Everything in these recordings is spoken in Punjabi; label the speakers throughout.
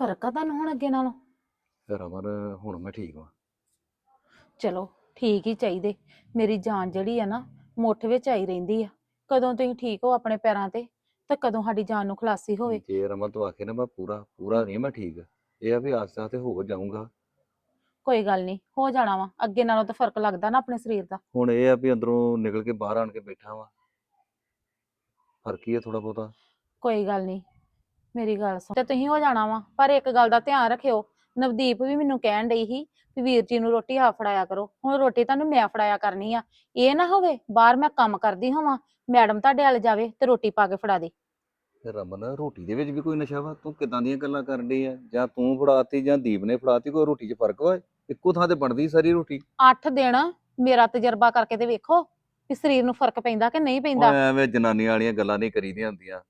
Speaker 1: ਫ਼ਰਕ ਆ ਤੁਹਾਨੂੰ ਹੁਣ ਅੱਗੇ ਨਾਲੋਂ?
Speaker 2: ਰਮਨ ਹੁਣ ਮੈਂ ਠੀਕ ਹਾਂ
Speaker 1: ਚਲੋ ਠੀਕ ਹੀ ਚਾਹੀਦੇ। ਮੇਰੀ ਜਾਨ ਜਿਹੜੀ ਆ ਨਾ ਮੁੱਠ ਵਿੱਚ ਆਈ ਰਹਿੰਦੀ ਆ। ਕਦੋਂ ਤੁਸੀਂ ਠੀਕ ਹੋ ਆਪਣੇ ਪੈਰਾਂ ਤੇ ਤੇ ਕਦੋਂ ਸਾਡੀ ਜਾਨ ਨੂੰ ਖਲਾਸੀ ਹੋਵੇ।
Speaker 2: ਜੇ ਰਮਨ ਤੂੰ ਆਖੇ ਨਾ ਮੈਂ ਪੂਰਾ ਪੂਰਾ ਨਹੀਂ ਮੈਂ ਠੀਕ ਇਹ ਆ ਵੀ ਆਸਤਾ ਤੇ ਹੋ ਜਾਊਂਗਾ।
Speaker 1: ਕੋਈ ਗੱਲ ਨਹੀਂ ਹੋ ਜਾਣਾ ਵਾ। ਅੱਗੇ ਨਾਲੋਂ ਤਾਂ ਫ਼ਰਕ ਲੱਗਦਾ ਨਾ ਆਪਣੇ ਸਰੀਰ ਦਾ।
Speaker 2: ਹੁਣ ਇਹ ਆ ਵੀ ਅੰਦਰੋਂ ਨਿਕਲ ਕੇ ਬਾਹਰ ਆਣ ਕੇ ਬੈਠਾ ਵਾਂ। ਫ਼ਰਕ ਹੀ ਆ ਥੋੜਾ ਬਹੁਤਾ।
Speaker 1: ਕੋਈ ਗੱਲ ਨਹੀਂ ਮੇਰੀ ਗੱਲ ਸੁਣ। ਤੇ ਤੁਸੀਂ ਹੋ ਜਾਣਾ ਵਾ। ਪਰ ਇੱਕ ਗੱਲ ਦਾ ਧਿਆਨ ਰੱਖਿਓ। ਨਵਦੀਪ ਵੀ ਮੈਨੂੰ ਕਹਿਣ ਡਈ ਸੀ ਵੀ ਵੀਰ ਜੀ ਨੂੰ ਰੋਟੀ ਆ ਫੜਾਇਆ ਕਰੋ। ਹੁਣ ਰੋਟੀ ਤੁਹਾਨੂੰ ਮੈਂ ਫੜਾਇਆ ਕਰਨੀ ਆ। ਇਹ ਨਾ ਹੋਵੇ ਬਾਹਰ ਮੈਂ ਕੰਮ ਕਰਦੀ ਹੋਵਾਂ ਮੈਡਮ ਤੁਹਾਡੇ ਵੱਲ ਜਾਵੇ ਤੇ ਰੋਟੀ ਪਾ ਕੇ ਫੜਾ ਦੇ।
Speaker 2: ਤੇ ਰਮਨ ਰੋਟੀ ਦੇ ਵਿੱਚ ਵੀ ਕੋਈ ਨਸ਼ਾ ਵਾ? ਤੂੰ ਕਿਦਾਂ ਦੀਆਂ ਗੱਲਾਂ ਕਰਨ ਡਈ ਆ? ਜਾਂ ਤੂੰ ਫੜਾਤੀ ਜਾਂ ਦੀਪ ਨੇ ਫੜਾਤੀ ਕੋਈ ਰੋਟੀ 'ਚ ਫ਼ਰਕ ਵਾ? ਇੱਕੋ ਥਾਂ ਤੇ ਬਣਦੀ ਸਾਰੀ ਰੋਟੀ।
Speaker 1: 8 ਦਿਨ ਮੇਰਾ ਤਜਰਬਾ ਕਰਕੇ ਤੇ ਵੇਖੋ ਵੀ ਸਰੀਰ ਨੂੰ ਫ਼ਰਕ ਪੈਂਦਾ ਕਿ ਨਹੀਂ ਪੈਂਦਾ।
Speaker 2: ਐਵੇਂ ਜਨਾਨੀਆਂ ਵਾਲੀਆਂ ਗੱਲਾਂ ਨਹੀਂ ਕਰੀਦੀਆਂ ਹੁੰਦੀਆਂ।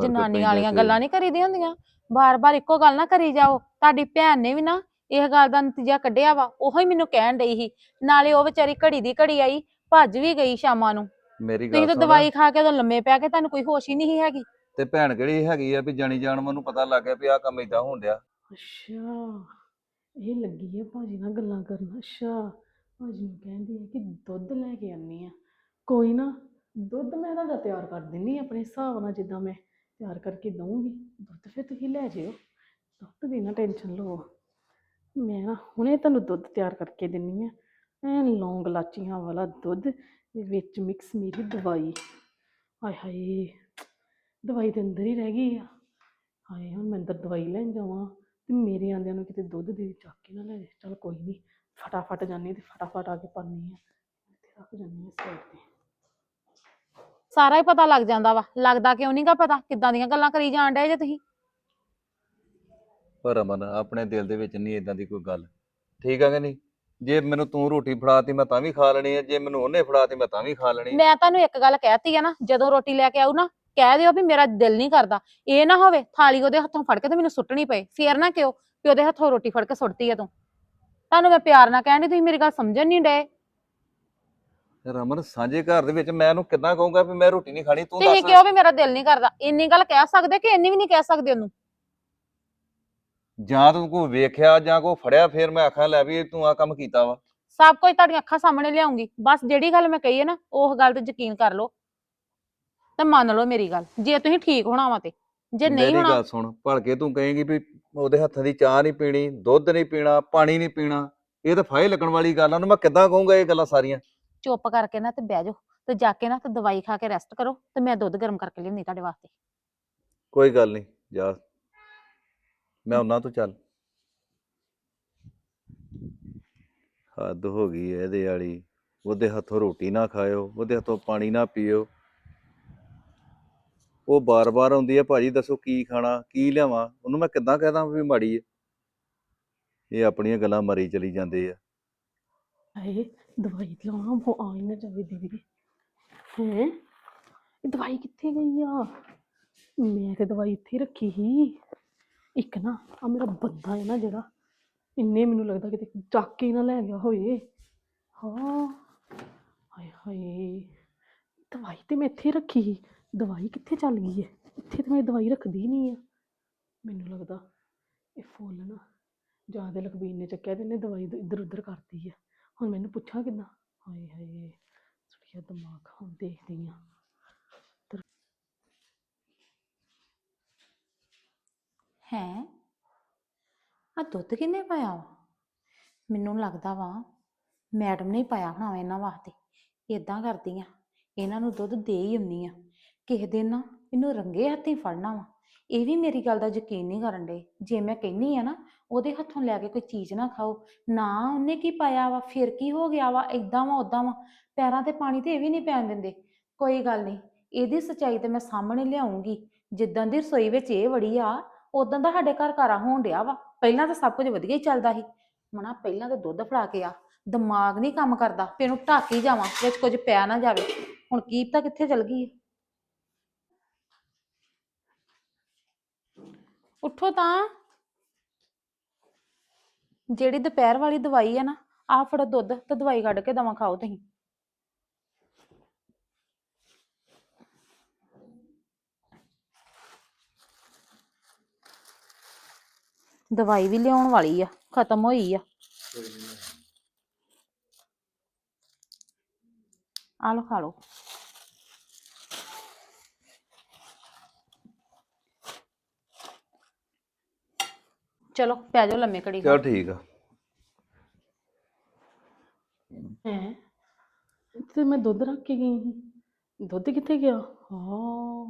Speaker 2: ਫ਼ਰਕ
Speaker 1: ਜਨਾਨੀ
Speaker 2: ਪੈਂਦਾ
Speaker 1: ਵਾਲੀਆਂ ਗੱਲਾਂ ਨਹੀਂ ਕਰੀਦੀਆਂ ਹੁੰਦੀਆਂ? ਬਾਰ-ਬਾਰ ਇੱਕੋ ਗੱਲ ਨਾ ਕਰੀ ਜਾਓ। ਤੁਹਾਡੀ ਭੈਣ ਨੇ ਵੀ ਨਾ ਇਹ ਗੱਲ ਦਾ ਨਤੀਜਾ ਕੱਢਿਆ ਵਾ ਉਹੋ ਹੀ ਮੈਨੂੰ ਕਹਿਣ ਡਈ ਸੀ। ਨਾਲੇ ਉਹ ਵਿਚਾਰੀ ਘੜੀ ਦੀ ਘੜੀ ਆਈ ਭੱਜ ਵੀ ਗਈ ਸ਼ਾਮਾਂ ਨੂੰ।
Speaker 2: ਮੇਰੀ
Speaker 1: ਤੁਸੀਂ
Speaker 2: ਗੱਲ
Speaker 1: ਤਾਂ
Speaker 2: ਸੁਣ।
Speaker 1: ਦਵਾਈ ਖਾ ਕੇ ਉਦੋਂ ਲੰਮੇ ਪੈ ਕੇ ਤੁਹਾਨੂੰ ਕੋਈ ਹੋਸ਼ ਹੀ ਨਹੀਂ ਹੈਗੀ?
Speaker 2: ਤੇ ਭੈਣ ਕਿਹੜੀ ਹੈਗੀ ਆ ਵੀ ਜਾਣੀ ਜਾਣ ਮੈਨੂੰ ਪਤਾ ਲੱਗ ਗਿਆ ਵੀ ਆਹ ਕੰਮ ਇਦਾਂ ਹੋਣ ਡਿਆ।
Speaker 3: ਅੱਛਾ ਇਹ ਲੱਗੀ ਹੈ ਭਾਜੀ ਨਾਲ ਗੱਲਾਂ ਕਰਨ। ਅੱਛਾ ਭਾਜੀ ਨੂੰ ਕਹਿੰਦੀ ਹੈ ਕਿ ਦੁੱਧ ਲੈ ਕੇ ਆਨੀ ਆ। ਕੋਈ ਨਾ ਦੁੱਧ ਮੈਂ ਤੁਹਾਡਾ ਤਿਆਰ ਕਰ ਦਿੰਨੀ ਆਂ ਆਪਣੇ ਹਿਸਾਬ ਨਾਲ ਜਿੱਦਾਂ ਮੈਂ ਤਿਆਰ ਕਰਕੇ ਦਊਂਗੀ। ਦੁੱਧ ਫਿਰ ਤੁਸੀਂ ਲੈ ਜਿਓ। ਦੁੱਧ ਦੀ ਨਾ ਟੈਨਸ਼ਨ ਲਓ ਮੈਂ ਨਾ ਹੁਣੇ ਤੁਹਾਨੂੰ ਦੁੱਧ ਤਿਆਰ ਕਰਕੇ ਦਿੰਨੀ ਆ। ਐਨ ਲੌਂਗ ਲਾਚੀਆਂ ਵਾਲਾ ਦੁੱਧ ਦੇ ਵਿੱਚ ਮਿਕਸ ਮੇਰੀ ਦਵਾਈ। ਹਾਏ ਹਾਏ, ਦਵਾਈ ਤੇ ਅੰਦਰ ਹੀ ਰਹਿ ਗਈ ਆ। ਹਾਏ, ਹੁਣ ਮੈਂ ਅੰਦਰ ਦਵਾਈ ਲੈਣ ਜਾਵਾਂ ਤੇ ਮੇਰੇ ਆਂਦਿਆਂ ਨੂੰ ਕਿਤੇ ਦੁੱਧ ਦੀ ਚੱਕ ਕੇ ਨਾ ਲੈ ਜਾਏ। ਚਲ ਕੋਈ ਨਹੀਂ ਫਟਾਫਟ ਜਾਨੀ ਤੇ ਫਟਾਫਟ ਆ ਕੇ ਪਾਨੀ ਆ। ਇੱਥੇ ਰੱਖ ਜਾਨੀ ਆ ਸਾਈਡ ਤੇ।
Speaker 1: ਸਾਰਾ ਹੀ ਪਤਾ ਲੱਗ ਜਾਂਦਾ ਵਾ। ਲੱਗਦਾ ਕਿਉਂ ਨਹੀਂਗਾ ਪਤਾ? ਕਿੱਦਾਂ ਦੀਆਂ ਗੱਲਾਂ ਕਰੀ ਜਾਣ ਡਏ ਜੇ ਤੁਸੀਂ?
Speaker 2: ਪਰ ਰਮਨ ਆਪਣੇ ਦਿਲ ਦੇ ਵਿੱਚ ਨਹੀਂ ਇਦਾਂ ਦੀ ਕੋਈ ਗੱਲ। ਠੀਕ ਆ ਕਿ ਨਹੀਂ? ਜੇ ਮੈਨੂੰ ਤੂੰ ਰੋਟੀ ਫੜਾਤੀ ਮੈਂ ਤਾਂ ਵੀ ਖਾ ਲੈਣੀ ਆ। ਜੇ ਮੈਨੂੰ ਉਹਨੇ ਫੜਾਤੀ ਮੈਂ ਤਾਂ ਵੀ ਖਾ ਲੈਣੀ
Speaker 1: ਮੈਂ ਤੁਹਾਨੂੰ ਇੱਕ ਗੱਲ ਕਹਿਤੀ ਆ ਨਾ ਜਦੋਂ ਰੋਟੀ ਲੈ ਕੇ ਆਊ ਨਾ ਕਹਿ ਦਿਓ ਵੀ ਮੇਰਾ ਦਿਲ ਨਹੀਂ ਕਰਦਾ। ਇਹ ਨਾ ਹੋਵੇ ਥਾਲੀ ਉਹਦੇ ਹੱਥੋਂ ਫੜ ਕੇ ਤੇ ਮੈਨੂੰ ਸੁੱਟਣੀ ਪਏ। ਫੇਰ ਨਾ ਕਿਉਂ ਵੀ ਉਹਦੇ ਹੱਥੋਂ ਰੋਟੀ ਫੜ ਕੇ ਸੁੱਟਤੀ ਆ ਤੂੰ। ਤੁਹਾਨੂੰ ਮੈਂ ਪਿਆਰ ਨਾਲ ਕਹਿਣ ਡਈ ਤੁਸੀਂ ਮੇਰੀ ਗੱਲ ਸਮਝਣ ਨਹੀਂ ਡਏ।
Speaker 2: ਰਮਨ ਸਾਂਝੇ ਘਰ ਦੇ ਵਿੱਚ ਮੈਂ ਉਹਨੂੰ ਕਿੱਦਾਂ ਕਹੂੰਗਾ ਵੀ ਮੈਂ ਰੋਟੀ ਨਹੀਂ ਖਾਣੀ ਤੂੰ
Speaker 1: ਤੁਸੀਂ
Speaker 2: ਦੱਸ।
Speaker 1: ਕਿਉਂ ਵੀ ਮੇਰਾ ਦਿਲ ਨਹੀਂ ਕਰਦਾ? ਇੰਨੀ ਗੱਲ ਕਹਿ ਸਕਦੇ ਕਿ ਇੰਨੀ ਵੀ ਨਹੀਂ ਕਹਿ ਸਕਦੇ ਉਹਨੂੰ?
Speaker 2: ਜਾਂ ਤੂੰ ਕੋਈ ਵੇਖਿਆ ਜਾਂ ਕੋਈ ਫੜਿਆ ਫਿਰ ਮੈਂ ਆਖਾਂ ਲੈ ਵੀ ਤੂੰ ਆ ਕੰਮ ਕੀਤਾ ਵਾ।
Speaker 1: ਸਭ ਕੁਝ ਤੁਹਾਡੀਆਂ ਅੱਖਾਂ ਸਾਹਮਣੇ ਲਿਆਉਂਗੀ। ਬਸ ਜਿਹੜੀ ਗੱਲ ਮੈਂ ਕਹੀ ਹੈ ਨਾ ਉਹ ਗੱਲ ਤੇ ਯਕੀਨ ਕਰ ਲਓ। ਤੇ ਮੰਨ ਲਓ ਮੇਰੀ ਗੱਲ ਜੇ ਤੁਸੀਂ ਠੀਕ ਹੋਣਾ ਵਾ ਤੇ। ਜੇ ਨਹੀਂ
Speaker 2: ਮੇਰੀ
Speaker 1: ਹੋਣਾ
Speaker 2: ਗੱਲ ਸੁਣ ਭਲਕੇ ਤੂੰ ਕਹੇਂਗੀ ਵੀ ਉਹਦੇ ਹੱਥਾਂ ਦੀ ਚਾਹ ਨਹੀਂ ਪੀਣੀ ਦੁੱਧ ਨਹੀਂ ਪੀਣਾ ਪਾਣੀ ਨਹੀਂ ਪੀਣਾ। ਇਹ ਤਾਂ ਫਾਇਲ ਲੱਗਣ ਵਾਲੀ ਗੱਲ ਆ ਉਹਨੂੰ ਮੈਂ ਕਿੱਦਾਂ ਕਹੂੰਗਾ ਇਹ ਗੱਲਾਂ ਸਾਰੀਆਂ?
Speaker 1: ਚੁੱਪ ਕਰਕੇ ਨਾ ਤੇ ਬਹਿ ਜਾਓ ਤੇ ਜਾ ਕੇ ਨਾ ਤੇ ਦਵਾਈ ਖਾ ਕੇ ਰੈਸਟ ਕਰੋ ਤੇ ਮੈਂ ਦੁੱਧ ਗਰਮ ਕਰਕੇ ਲਿਆਉਂਦੀ ਤੁਹਾਡੇ ਵਾਸਤੇ।
Speaker 2: ਕੋਈ ਗੱਲ ਨਹੀਂ ਜਾ। ਮੈਂ ਉਹਨਾਂ ਤੋਂ ਚੱਲ। ਹੱਦ ਹੋ ਗਈ ਐ ਇਹਦੇ ਵਾਲੀ। ਉਹਦੇ ਹੱਥੋਂ ਰੋਟੀ ਨਾ ਖਾਇਓ ਉਹਦੇ ਹੱਥੋਂ ਪਾਣੀ ਨਾ ਪੀਓ। ਉਹ ਬਾਰ-ਬਾਰ ਆਉਂਦੀ ਹੈ ਭਾਜੀ ਦੱਸੋ ਕੀ ਖਾਣਾ ਕੀ ਲਿਆਵਾਂ? ਉਹਨੂੰ ਮੈਂ ਕਿੱਦਾਂ ਕਹਦਾ ਵੀ ਮਾੜੀ ਹੈ ਇਹ ਆਪਣੀਆਂ ਗੱਲਾਂ ਮਰੀ ਚਲੀ ਜਾਂਦੇ ਆ।
Speaker 3: ਹਾਏ ਦਵਾਈ ਲਾਉਣਾ ਉਹ ਆ ਹੀ ਨਾ ਜਾਵੇ ਦੀਦੀ। ਹੈ? ਇਹ ਦਵਾਈ ਕਿੱਥੇ ਗਈ ਆ? ਮੈਂ ਤੇ ਦਵਾਈ ਇੱਥੇ ਰੱਖੀ ਸੀ। ਇੱਕ ਨਾ ਆ ਮੇਰਾ ਬੰਦਾ ਹੈ ਨਾ ਜਿਹੜਾ, ਇੰਨੇ ਮੈਨੂੰ ਲੱਗਦਾ ਕਿਤੇ ਚੱਕ ਕੇ ਹੀ ਨਾ ਲੈ ਗਿਆ ਹੋਏ ਹਾਂ। ਹਾਏ ਹਾਏ, ਦਵਾਈ ਤੇ ਮੈਂ ਇੱਥੇ ਰੱਖੀ ਸੀ। ਦਵਾਈ ਕਿੱਥੇ ਚੱਲ ਗਈ ਹੈ ਇੱਥੇ ਤੇ ਮੈਂ ਦਵਾਈ ਰੱਖਦੀ ਨਹੀਂ ਆ। ਮੈਨੂੰ ਲੱਗਦਾ ਇਹ ਫੁੱਲ ਨਾ ਜਾਂ ਤੇ ਲਖਬੀਰ ਨੇ ਚੱਕਿਆ ਤੇ ਇਹਨੇ ਦਵਾਈ ਇੱਧਰ ਉੱਧਰ ਕਰਤੀ ਆ। ਹੁਣ ਮੈਨੂੰ ਪੁੱਛਾਂ ਕਿੱਦਾਂ? ਹਾਏ ਹਾਏ ਸੁੜੀਆ ਦਿਮਾਗ, ਹੁਣ ਦੇਖਦੀ ਆ।
Speaker 1: ਹੈ? ਆ ਦੁੱਧ ਕਿੰਨੇ ਪਾਇਆ ਵਾ? ਮੈਨੂੰ ਲੱਗਦਾ ਵਾ, ਮੈਡਮ ਨੇ ਹੀ ਪਾਇਆ ਹੋਣਾ ਵਾ ਇਹਨਾਂ ਵਾਸਤੇ। ਇਦਾਂ ਕਰਦੀ ਆ। ਇਹਨਾਂ ਨੂੰ ਦੁੱਧ ਦੇ ਹੀ ਆਉਂਦੀ ਆ। ਕਿਸੇ ਦਿਨ ਨਾ, ਇਹਨੂੰ ਰੰਗੇ ਹੱਥੀਂ ਫੜਨਾ ਵਾ। ਇਹ ਵੀ ਮੇਰੀ ਗੱਲ ਦਾ ਯਕੀਨ ਨਹੀਂ ਕਰਨ ਦੇ ਜੇ ਮੈਂ ਕਹਿੰਨੀ ਆ ਨਾ, ਉਹਦੇ ਹੱਥੋਂ ਲੈ ਕੇ ਕੋਈ ਚੀਜ਼ ਨਾ ਖਾਓ। ਨਾ ਉਹਨੇ ਕੀ ਪਾਇਆ ਵਾ, ਫਿਰ ਕੀ ਹੋ ਗਿਆ ਵਾ ਇਦਾਂ ਵਾ ਉਦਾਂ ਵਾ। ਪੈਰਾਂ ਤੇ ਪਾਣੀ ਤੇ ਇਹ ਵੀ ਨਹੀਂ ਪੈਣ ਦਿੰਦੇ। ਕੋਈ ਗੱਲ ਨਹੀਂ, ਇਹਦੀ ਸੱਚਾਈ ਤੇ ਮੈਂ ਸਾਹਮਣੇ ਲਿਆਉਂਗੀ। ਜਿੱਦਾਂ ਦੀ ਰਸੋਈ ਵਿੱਚ ਇਹ ਵੜੀ ਆ ਉਦਾਂ ਦਾ ਸਾਡੇ ਘਰ ਘਰਾ ਹੋਣ ਡਿਆ ਵਾ। ਪਹਿਲਾਂ ਤਾਂ ਸਭ ਕੁਝ ਵਧੀਆ ਹੀ ਚੱਲਦਾ ਸੀ। ਮਣਾ ਪਹਿਲਾਂ ਤਾਂ ਦੁੱਧ ਫੜਾ ਕੇ ਆ, ਦਿਮਾਗ ਨਹੀਂ ਕੰਮ ਕਰਦਾ ਵੀ ਇਹਨੂੰ ਢੱਕ ਹੀ ਜਾਵਾਂ, ਵਿੱਚ ਕੁਝ ਪਿਆ ਨਾ ਜਾਵੇ। ਹੁਣ ਕੀ ਪਤਾ ਕਿੱਥੇ ਚਲ ਗਈ ਹੈ ਉੱਠੋ ਤਾਂ। ਜਿਹੜੀ ਦੁਪਹਿਰ ਵਾਲੀ ਦਵਾਈ ਹੈ ਨਾ ਆਹ ਫੜੋ ਦੁੱਧ ਤੇ ਦਵਾਈ ਕੱਢ ਕੇ ਦਵਾ ਖਾਓ ਤੁਸੀਂ। ਦਵਾਈ ਵੀ ਲਿਆਉਣ ਵਾਲੀ ਆ ਖਤਮ ਹੋਈ ਆ। ਆ ਲੋ ਖਾ ਲੋ ਚਲੋ ਪੈ ਜਾਓ ਲੰਮੇ ਘੜੀ
Speaker 2: ਚਲ ਠੀਕ ਆ।
Speaker 3: ਹੈ? ਤੇ ਮੈਂ ਦੁੱਧ ਰੱਖ ਕੇ ਗਈ ਸੀ। ਦੁੱਧ ਕਿੱਥੇ ਗਿਆ? ਹਾਂ।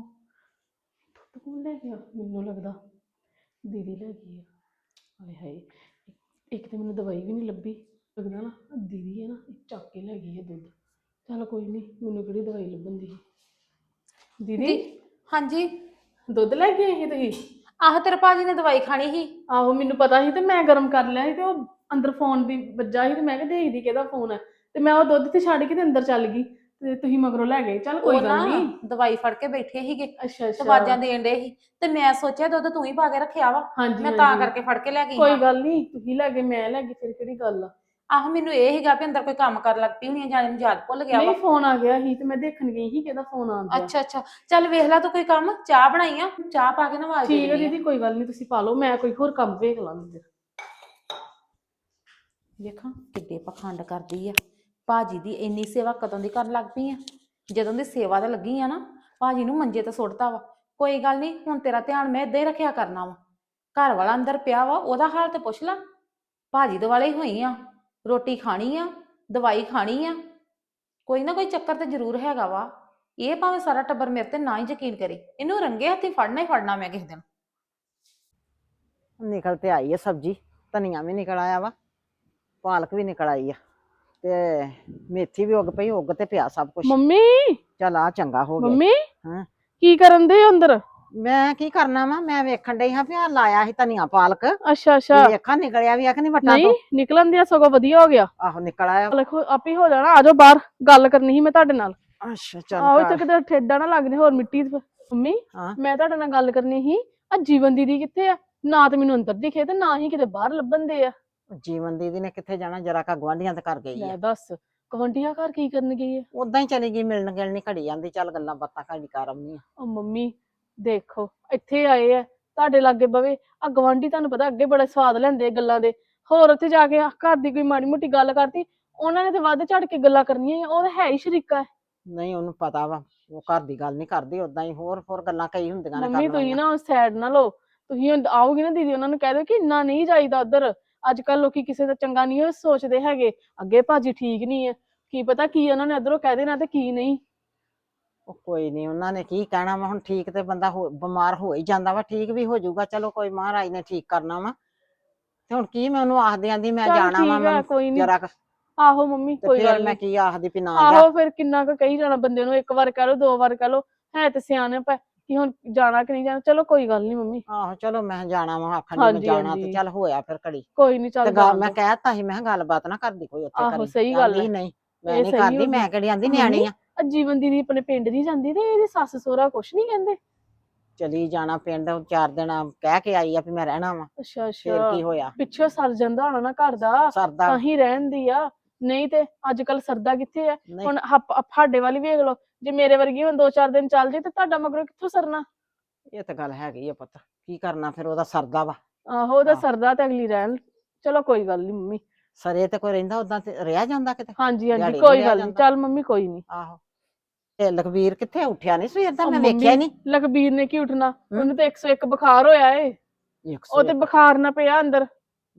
Speaker 3: ਦੁੱਧ ਕੌਣ ਲੈ ਗਿਆ? ਮੈਨੂੰ ਲੱਗਦਾ ਦੀਦੀ ਲੈ ਗਈ ਆ। ਹਾਏ ਹਾਏ ਇੱਕ- ਇੱਕ ਤੇ ਮੈਨੂੰ ਦਵਾਈ ਵੀ ਨਹੀਂ ਲੱਭੀ। ਲੱਗਦਾ ਨਾ ਆਹ ਦੀਦੀ ਹੈ ਨਾ ਇਹ ਚੱਕ ਕੇ ਲੈ ਗਈ ਹੈ ਦੁੱਧ। ਚਲ ਕੋਈ ਨਹੀਂ ਮੈਨੂੰ ਕਿਹੜੀ ਦਵਾਈ ਲੱਭਣ ਦੀ ਦੀਦੀ?
Speaker 1: ਹਾਂਜੀ।
Speaker 3: ਦੁੱਧ ਲੈ ਕੇ ਆਏ ਸੀ ਤੁਸੀਂ?
Speaker 1: ਆਹ ਤੇਰੇ ਭਾਜੀ ਨੇ ਦਵਾਈ ਖਾਣੀ ਸੀ।
Speaker 3: ਆਹੋ ਮੈਨੂੰ ਪਤਾ ਸੀ ਤੇ ਮੈਂ ਗਰਮ ਕਰ ਲਿਆ ਸੀ ਤੇ ਉਹ ਅੰਦਰ ਫੋਨ ਵੀ ਵੱਜਾ ਸੀ ਤੇ ਮੈਂ ਕਿਹਾ ਦੇਖਦੀ ਕਿਹਦਾ ਫੋਨ ਹੈ ਤੇ ਮੈਂ ਉਹ ਦੁੱਧ ਤੇ ਛੱਡ ਕੇ ਤੇ ਅੰਦਰ ਚੱਲ ਗਈ ਤੇ ਤੁਸੀਂ ਮਗਰੋਂ ਲੈ ਗਏ। ਚੱਲ ਕੋਈ
Speaker 1: ਉਹ
Speaker 3: ਗੱਲ ਨਹੀਂ।
Speaker 1: ਦਵਾਈ ਫੜ ਕੇ ਬੈਠੇ ਸੀਗੇ
Speaker 3: ਅੱਛਾ ਅੱਛਾ।
Speaker 1: ਆਵਾਜ਼ਾਂ ਦੇਣ ਦੇ ਸੀ। ਤੇ ਮੈਂ ਸੋਚਿਆ ਦੁੱਧ ਤੂੰ ਹੀ ਪਾ ਕੇ ਰੱਖਿਆ ਵਾ।
Speaker 3: ਹਾਂਜੀ
Speaker 1: ਮੈਂ ਤਾਂ
Speaker 3: ਹਾਂਜੀ।
Speaker 1: ਕਰਕੇ ਫੜ ਕੇ ਲੈ ਗਈ
Speaker 3: ਕੋਈ। ਗੱਲ ਨਹੀਂ ਤੁਸੀਂ ਲੈ ਗਏ ਮੈਂ ਲੈ ਗਈ ਫਿਰ ਕਿਹੜੀ ਗੱਲ ਆ?
Speaker 1: ਆਹ ਮੈਨੂੰ ਇਹ ਸੀਗਾ ਵੀ ਅੰਦਰ ਕੋਈ ਕੰਮ ਕਰ ਲੱਗ ਪਈ ਹੋਣੀ ਆ ਜਾਂ ਮੈਨੂੰ ਯਾਦ ਭੁੱਲ ਗਿਆ ਵਾ।
Speaker 3: ਨਹੀਂ ਫੋਨ ਆ ਗਿਆ ਸੀ ਤੇ ਮੈਂ ਦੇਖਣ ਗਈ ਸੀ ਕਿਹਦਾ ਫੋਨ ਆਉਂਦਾ
Speaker 1: ਅੱਛਾ ਅੱਛਾ। ਚੱਲ ਵੇਖ ਲੈ ਤੂੰ ਕੋਈ ਕੰਮ ਚਾਹ ਬਣਾਈ ਆ? ਚਾਹ ਪਾ ਕੇ ਨਾ ਆਵਾਜ਼
Speaker 3: ਠੀਕ ਹੈ
Speaker 1: ਦੇ
Speaker 3: ਦੀਦੀ ਕੋਈ ਗੱਲ ਨਹੀਂ ਤੁਸੀਂ ਪਾ ਲਓ ਮੈਂ ਕੋਈ ਹੋਰ ਕੰਮ ਵੇਖ ਲਾਂਗੀ ਫਿਰ।
Speaker 1: ਵੇਖਾਂ ਕਿੱਡੇ ਪਖੰਡ ਕਰਦੀ ਆ। ਭਾਜੀ ਦੀ ਇੰਨੀ ਸੇਵਾ ਕਦੋਂ ਦੀ ਕਰਨ ਲੱਗ ਪਈ ਆ? ਜਦੋਂ ਦੀ ਸੇਵਾ ਤੇ ਲੱਗੀ ਆ ਨਾ ਭਾਜੀ ਨੂੰ ਮੰਜੇ ਤੇ ਸੁੱਟਤਾ ਵਾ। ਕੋਈ ਗੱਲ ਨਹੀਂ ਹੁਣ ਤੇਰਾ ਧਿਆਨ ਮੈਂ ਏਦਾਂ ਹੀ ਰੱਖਿਆ ਕਰਨਾ ਵਾ। ਘਰ ਵਾਲਾ ਅੰਦਰ ਪਿਆ ਵਾ ਉਹਦਾ ਹਾਲ ਤੇ ਪੁੱਛ ਲੈ। ਭਾਜੀ ਦੁਆਲੇ ਹੀ ਹੋਈ ਆ। ਰੋਟੀ ਖਾਣੀ ਆ ਦਵਾਈ ਖਾਣੀ ਆ ਕੋਈ ਨਾ ਕੋਈ ਚੱਕਰ ਤੇ ਜ਼ਰੂਰ ਹੈਗਾ ਵਾ। ਇਹ ਭਾਵੇਂ ਸਾਰਾ ਟੱਬਰ ਮੇਰੇ ਤੇ ਨਾ ਹੀ ਯਕੀਨ ਕਰੇ। ਇਹਨੂੰ ਰੰਗੇ ਹੱਥੀ ਫੜਨਾ ਹੀ ਫੜਨਾ ਮੈਂ ਕਿਸੇ ਦਿਨ।
Speaker 4: ਨਿਕਲ ਤੇ ਆਈ ਹੈ ਸਬਜੀ ਧਨੀਆ ਵੀ ਨਿਕਲ ਆਇਆ ਵਾ ਪਾਲਕ ਵੀ ਨਿਕਲ ਆਈ ਆ ਤੇ ਮੇਥੀ ਵੀ ਉੱਗ ਪਈ ਉੱਗ ਤੇ ਪਿਆ ਸਭ ਕੁਝ
Speaker 3: ਮੰਮੀ?
Speaker 4: ਚਲ ਆ ਚੰਗਾ ਹੋ ਗਿਆ।
Speaker 3: ਮੰਮੀ?
Speaker 4: ਹਾਂ।
Speaker 3: ਕੀ ਕਰਨ ਦੇ ਅੰਦਰ?
Speaker 4: ਮੈਂ ਕੀ ਕਰਨਾ ਵਾ? ਮੈਂ ਵੇਖਣ ਡਈ ਹਾਂ ਵੀ ਆ ਲਾਇਆ ਸੀ ਧਨੀਆ ਪਾਲਕ।
Speaker 3: ਅੱਛਾ ਅੱਛਾ।
Speaker 4: ਵੇਖਾਂ ਨਿਕਲਿਆ ਵੀ ਆ ਕਿ ਨਹੀਂ ਵੱਟਾਂ
Speaker 3: ਨਹੀਂ
Speaker 4: ਤੋਂ?
Speaker 3: ਨਿਕਲਣ ਦਿਆ ਸਗੋਂ ਵਧੀਆ ਹੋ ਗਿਆ।
Speaker 4: ਆਹੋ ਨਿਕਲ ਆਇਆ।
Speaker 3: ਦੇਖੋ ਆਪੇ ਹੋ ਜਾਣਾ ਆਜੋ ਬਾਹਰ ਗੱਲ ਕਰਨੀ ਸੀ ਮੈਂ ਤੁਹਾਡੇ ਨਾਲ।
Speaker 4: ਅੱਛਾ
Speaker 3: ਆਹੋ
Speaker 4: ਚੱਲ
Speaker 3: ਇੱਥੇ ਕਿਤੇ ਠੇਡਾ ਨਾ ਲੱਗਦੇ ਹੋਰ ਮਿੱਟੀ ਚ। ਮੰਮੀ
Speaker 4: ਹਾਂ।
Speaker 3: ਮੈਂ ਤੁਹਾਡੇ ਨਾਲ ਗੱਲ ਕਰਨੀ ਸੀ ਆ ਜੀਵਨ ਦੀਦੀ ਕਿੱਥੇ ਆ? ਨਾ ਤੇ ਮੈਨੂੰ ਅੰਦਰ ਦਿਖੇ ਤੇ ਨਾ ਹੀ ਕਿਤੇ ਬਾਹਰ ਲੱਭਣ ਦੇ ਆ।
Speaker 4: ਜੀਵਨ ਦੀਦੀ ਨੇ ਕਿੱਥੇ ਜਾਣਾ? ਜਰਾ ਕਾ ਗਵਾਂਢੀਆਂ ਤੇ ਕਰ ਗਈ
Speaker 3: ਲੈ
Speaker 4: ਆ
Speaker 3: ਦੱਸ ਕਵੰਟੀਆਂ ਘਰ ਕੀ ਕਰਨ ਗਈ ਹੈ
Speaker 4: ਉਦਾਂ ਹੀ ਚਲੀ ਗਈ ਮਿਲਣ ਗਿਲਣੀ ਘੜੀ ਜਾਂਦੀ ਚੱਲ ਗੱਲਾਂ ਬਾਤਾਂ ਘੜੀ ਕਰ ਆਉਂਦੀ ਆ।
Speaker 3: ਉਹ ਮੰਮੀ ਦੇਖੋ ਇੱਥੇ ਆਏ ਆ ਤੁਹਾਡੇ ਲਾਗੇ ਬਵੇ ਆ ਗਵਾਂਢੀ ਤੁਹਾਨੂੰ ਪਤਾ ਅੱਗੇ ਬੜਾ ਸਵਾਦ ਲੈਂਦੇ ਆ ਗੱਲਾਂ ਦੇ। ਹੋਰ ਉੱਥੇ ਜਾ ਕੇ ਆਹ ਘਰ ਦੀ ਕੋਈ ਮਾੜੀ ਮੋਟੀ ਗੱਲ ਕਰਤੀ ਉਹਨਾਂ ਨੇ ਤੇ ਵੱਧ ਝੜ ਕੇ ਗੱਲਾਂ ਕਰਨੀਆਂ ਹੀ ਆ, ਉਹ ਤਾਂ ਹੈ ਹੀ ਸ਼ਰੀਕਾ। ਹੈ
Speaker 4: ਨਹੀਂ ਉਹਨੂੰ ਪਤਾ ਵਾ ਉਹ ਘਰ ਦੀ ਗੱਲ ਨਹੀਂ ਕਰਦੀ ਉਦਾਂ ਹੀ ਹੋਰ ਹੋਰ ਗੱਲਾਂ ਕਈ ਹੁੰਦੀਆਂ ਨੇ
Speaker 3: ਮੰਮੀ
Speaker 4: ਕਰਨ
Speaker 3: ਤੁਸੀਂ
Speaker 4: ਵਾਲੀਆਂ।
Speaker 3: ਨਾ ਸਾਈਡ ਨਾ ਲਓ ਤੁਸੀਂ ਹੁਣ ਆਓਗੇ ਨਾ ਦੀਦੀ ਉਹਨਾਂ ਨੂੰ ਕਹਿ ਦਿਓ ਕਿ ਇੰਨਾ ਨਹੀਂ ਜਾਈਦਾ ਉਧਰ। ਅੱਜ ਕੱਲ ਲੋਕੀ ਕਿਸੇ ਦਾ ਚੰਗਾ ਨਹੀਂ ਉਹ ਸੋਚਦੇ ਹੈਗੇ ਅੱਗੇ ਭਾਜੀ ਠੀਕ ਨਹੀਂ ਹੈ ਕੀ ਪਤਾ ਕੀ ਉਹਨਾਂ ਨੇ ਇਧਰੋਂ ਕਹਿ ਦੇਣਾ ਤੇ ਕੀ ਨਹੀਂ।
Speaker 4: ਉਹ ਕੋਈ ਨਹੀਂ ਉਹਨਾਂ ਨੇ ਕੀ ਕਹਿਣਾ ਵਾ ਹੁਣ ਠੀਕ ਤੇ ਬੰਦਾ ਹੋ ਬਿਮਾਰ ਹੋ ਹੀ ਜਾਂਦਾ ਵਾ ਠੀਕ ਵੀ ਹੋ ਜਾਊਗਾ ਚਲੋ ਕੋਈ ਮਹਾਰਾਜ ਨੇ ਠੀਕ ਕਰਨਾ ਵਾ ਤੇ ਹੁਣ ਕੀ ਮੈਂ ਉਹਨੂੰ ਆਖਦੀ ਆਂਦੀ ਮੈਂ
Speaker 3: ਚੱਲ
Speaker 4: ਜਾਣਾ ਵਾ
Speaker 3: ਠੀਕ
Speaker 4: ਮੈਂ
Speaker 3: ਕੋਈ ਨੀ।
Speaker 4: ਜਰਾ
Speaker 3: ਆਹੋ ਮੰਮੀ
Speaker 4: ਤੇ
Speaker 3: ਕੋਈ
Speaker 4: ਫਿਰ
Speaker 3: ਗੱਲ
Speaker 4: ਮੈਂ
Speaker 3: ਨਹੀਂ
Speaker 4: ਕੀ ਆਖਦੀ ਵੀ ਨਾ ਜਾ
Speaker 3: ਆਹੋ ਫਿਰ ਕਿੰਨਾ ਕੁ ਕਹੀ ਜਾਣਾ ਬੰਦੇ ਨੂੰ ਇੱਕ ਵਾਰ ਕਹਿ ਲਓ ਦੋ ਵਾਰ ਕਹਿ ਲਓ ਹੈ ਤੇ ਸਿਆਣਪ ਹੈ ਕਿ ਹੁਣ ਜਾਣਾ ਕਿ ਨਹੀਂ ਜਾਣਾ ਚਲੋ ਕੋਈ ਗੱਲ ਨਹੀਂ ਮੰਮੀ
Speaker 4: ਆਹੋ ਚਲੋ ਮੈਂ ਜਾਣਾ ਵਾ ਆਖਣ ਮੈਂ
Speaker 3: ਹਾਂਜੀ,
Speaker 4: ਜਾਣਾ
Speaker 3: ਹਾਂਜੀ।
Speaker 4: ਤੇ ਚੱਲ ਹੋਇਆ ਫਿਰ ਘੜੀ
Speaker 3: ਕੋਈ ਨਹੀਂ ਚੱਲ
Speaker 4: ਤੇ
Speaker 3: ਜਾਣ
Speaker 4: ਮੈਂ
Speaker 3: ਦਿਓ।
Speaker 4: ਕਹਿਤਾ ਸੀ ਮੈਂ ਕਿਹਾ ਗੱਲਬਾਤ ਨਾ ਕਰਦੀ ਕੋਈ ਉੱਥੇ
Speaker 3: ਆਹੋ, ਸਹੀ ਗੱਲ
Speaker 4: ਕਹਿੰਦੀ
Speaker 3: ਹੈ।
Speaker 4: ਨਹੀਂ ਮੈਂ
Speaker 3: ਇਹ
Speaker 4: ਨਹੀਂ
Speaker 3: ਸਹੀ
Speaker 4: ਕਰਦੀ ਮੈਂ। ਕਿਹੜੀ ਆਂਦੀ ਨਿਆਣੀ ਆ
Speaker 3: ਆ ਜੀਵਨ ਦੀਦੀ ਆਪਣੇ ਪਿੰਡ ਨਹੀਂ ਜਾਂਦੀ ਤੇ ਇਹਦੇ ਸੱਸ ਸਹੁਰਾ ਕੁਛ ਨਹੀਂ ਕਹਿੰਦੇ?
Speaker 4: ਚਲੀ ਜਾਣਾ ਪਿੰਡ ਚਾਰ ਦਿਨ ਕਹਿ ਕੇ ਆਈ ਆ ਵੀ ਮੈਂ ਰਹਿਣਾ ਵਾ।
Speaker 3: ਅੱਛਾ
Speaker 4: ਫਿਰ
Speaker 3: ਅੱਛਾ
Speaker 4: ਕੀ ਹੋਇਆ?
Speaker 3: ਪਿੱਛੋਂ ਸਰ ਜਾਂਦਾ ਹੋਣਾ ਨਾ ਘਰ ਦਾ
Speaker 4: ਸਰਦਾ।
Speaker 3: ਤਾਂ ਹੀ ਰਹਿੰਦੀ ਆ। ਨਹੀਂ ਤੇ ਅੱਜ ਕੱਲ ਸਰਦਾ ਕਿੱਥੇ ਆ?
Speaker 4: ਨਹੀਂ।
Speaker 3: ਹੁਣ ਹੱਪ- ਹੱਪ- ਸਾਡੇ ਵਾਲੀ ਵੇਖ ਲਓ ਜੇ ਮੇਰੇ ਵਰਗੀ ਹੁਣ ਦੋ ਚਾਰ ਦਿਨ ਚੱਲ ਜੇ ਤੇ ਤੁਹਾਡਾ ਮਗਰੋਂ ਕਿੱਥੋਂ ਸਰਨਾ?
Speaker 4: ਇਹ ਤਾਂ ਗੱਲ ਹੈਗੀ ਆ ਪੁੱਤ ਕੀ ਕਰਨਾ ਫਿਰ ਉਹਦਾ ਸਰਦਾ ਵਾ।
Speaker 3: ਆਹੋ ਉਹਦਾ
Speaker 4: ਆਹ।
Speaker 3: ਸਰਦਾ ਤੇ ਅਗਲੀ ਰਹਿਣ। ਚਲੋ ਕੋਈ ਗੱਲ ਨਹੀਂ ਮੰਮੀ।
Speaker 4: ਸਰੇ ਤੇ ਕੋਈ ਰਹਿੰਦਾ ਉਦਾਂ ਤੇ ਰਿਹਾ ਜਾਂਦਾ ਕਿਤੇ?
Speaker 3: ਹਾਂਜੀ ਹਾਂਜੀ
Speaker 4: ਨੀ
Speaker 3: ਕੋਈ
Speaker 4: ਰਿਹਾ
Speaker 3: ਗੱਲ ਨਹੀਂ
Speaker 4: ਜਾਂਦਾ।
Speaker 3: ਚੱਲ ਮੰਮੀ ਕੋਈ ਨਹੀਂ
Speaker 4: ਆਹੋ। ਤੇ ਲਖਵੀਰ ਕਿੱਥੇ ਉੱਠਿਆ ਨਹੀਂ ਸਵੇਰ ਦਾ? ਮੈਂ ਵੇਖਿਆ ਨਹੀਂ
Speaker 3: ਲਖਬੀਰ ਨੇ ਕੀ ਉੱਠਣਾ? ਉਹਨੂੰ ਤੇ 101 ਬੁਖਾਰ ਹੋਇਆ ਏ। ਉਹ ਤੇ
Speaker 4: 101
Speaker 3: ਬੁਖਾਰ ਨਾ ਪਿਆ ਅੰਦਰ।